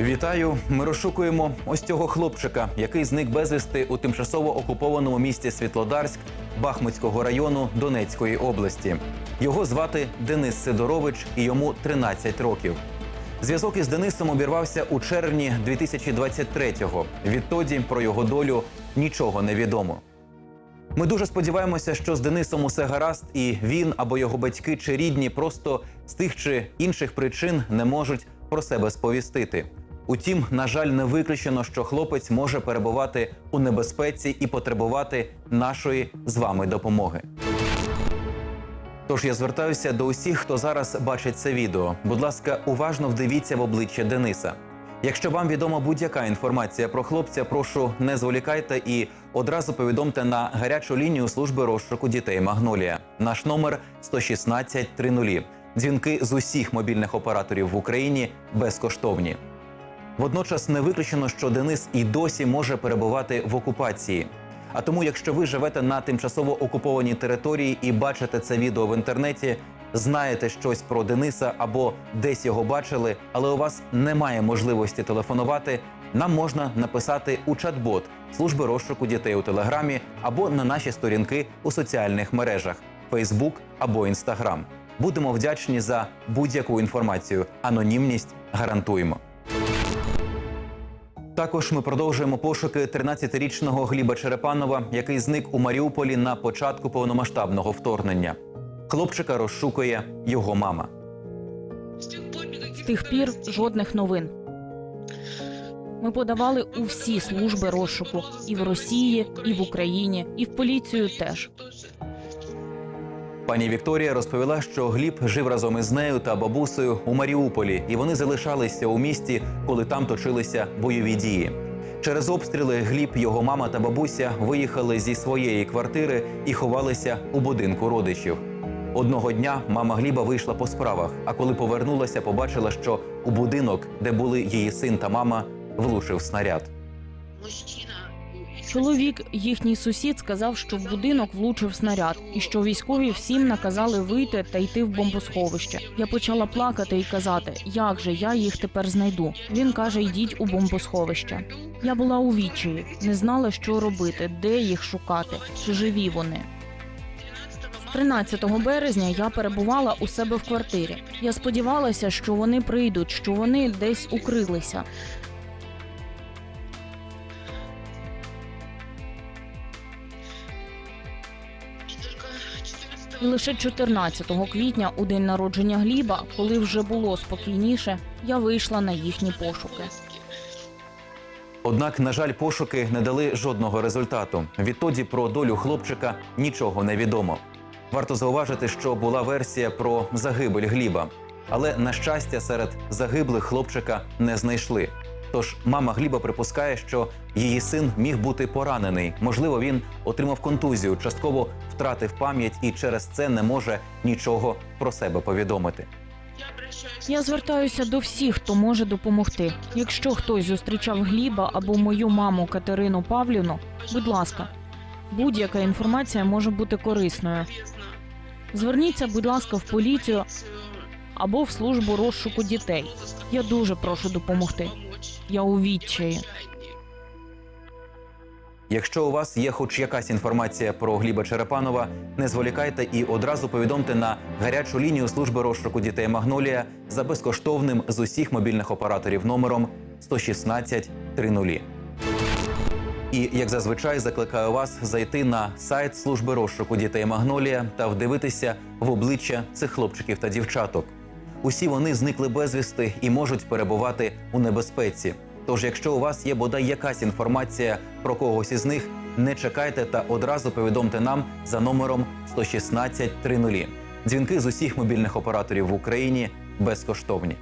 Вітаю! Ми розшукуємо ось цього хлопчика, який зник безвісти у тимчасово окупованому місті Світлодарськ Бахмутського району Донецької області. Його звати Денис Сидорович, і йому 13 років. Зв'язок із Денисом обірвався у червні 2023-го. Відтоді про його долю нічого не відомо. Ми дуже сподіваємося, що з Денисом усе гаразд, і він або його батьки чи рідні просто з тих чи інших причин не можуть про себе сповістити. Утім, на жаль, не виключено, що хлопець може перебувати у небезпеці і потребувати нашої з вами допомоги. Тож я звертаюся до усіх, хто зараз бачить це відео. Будь ласка, уважно вдивіться в обличчя Дениса. Якщо вам відома будь-яка інформація про хлопця, прошу не зволікайте і одразу повідомте на гарячу лінію служби розшуку дітей Магнолія. Наш номер 116 30. Дзвінки з усіх мобільних операторів в Україні безкоштовні. Водночас не виключено, що Денис і досі може перебувати в окупації. А тому, якщо ви живете на тимчасово окупованій території і бачите це відео в інтернеті, знаєте щось про Дениса або десь його бачили, але у вас немає можливості телефонувати, нам можна написати у чат-бот служби розшуку дітей у телеграмі або на наші сторінки у соціальних мережах Facebook або Instagram. Будемо вдячні за будь-яку інформацію. Анонімність гарантуємо. Також ми продовжуємо пошуки 13-річного Гліба Черепанова, який зник у Маріуполі на початку повномасштабного вторгнення. Хлопчика розшукує його мама. З тих пір жодних новин. Ми подавали у всі служби розшуку і в Росії, і в Україні, і в поліцію теж. Пані Вікторія розповіла, що Гліб жив разом із нею та бабусею у Маріуполі, і вони залишалися у місті, коли там точилися бойові дії. Через обстріли Гліб, його мама та бабуся виїхали зі своєї квартири і ховалися у будинку родичів. Одного дня мама Гліба вийшла по справах, а коли повернулася, побачила, що у будинок, де були її син та мама, влучив снаряд. Чоловік, їхній сусід, сказав, що в будинок влучив снаряд, і що військові всім наказали вийти та йти в бомбосховище. Я почала плакати і казати, як же я їх тепер знайду. Він каже: йдіть у бомбосховище. Я була у відчаї, не знала, що робити, де їх шукати, чи живі вони. 13 березня я перебувала у себе в квартирі. Я сподівалася, що вони прийдуть, що вони десь укрилися. І лише 14 квітня, у день народження Гліба, коли вже було спокійніше, я вийшла на їхні пошуки. Однак, на жаль, пошуки не дали жодного результату. Відтоді про долю хлопчика нічого не відомо. Варто зауважити, що була версія про загибель Гліба, але на щастя, серед загиблих хлопчика не знайшли. Тож мама Гліба припускає, що її син міг бути поранений. Можливо, він отримав контузію, частково втратив пам'ять і через це не може нічого про себе повідомити. Я звертаюся до всіх, хто може допомогти. Якщо хтось зустрічав Гліба або мою маму Катерину Павлівну, будь ласка, будь-яка інформація може бути корисною. Зверніться, будь ласка, в поліцію або в службу розшуку дітей. Я дуже прошу допомогти. Я у відчаї. Якщо у вас є хоч якась інформація про Гліба Черепанова, не зволікайте і одразу повідомте на гарячу лінію служби розшуку дітей Магнолія за безкоштовним з усіх мобільних операторів номером 116 30. І як зазвичай закликаю вас зайти на сайт служби розшуку дітей Магнолія та вдивитися в обличчя цих хлопчиків та дівчаток. Усі вони зникли безвісти і можуть перебувати у небезпеці. Тож, якщо у вас є бодай якась інформація про когось із них, не чекайте та одразу повідомте нам за номером 116 30. Дзвінки з усіх мобільних операторів в Україні безкоштовні.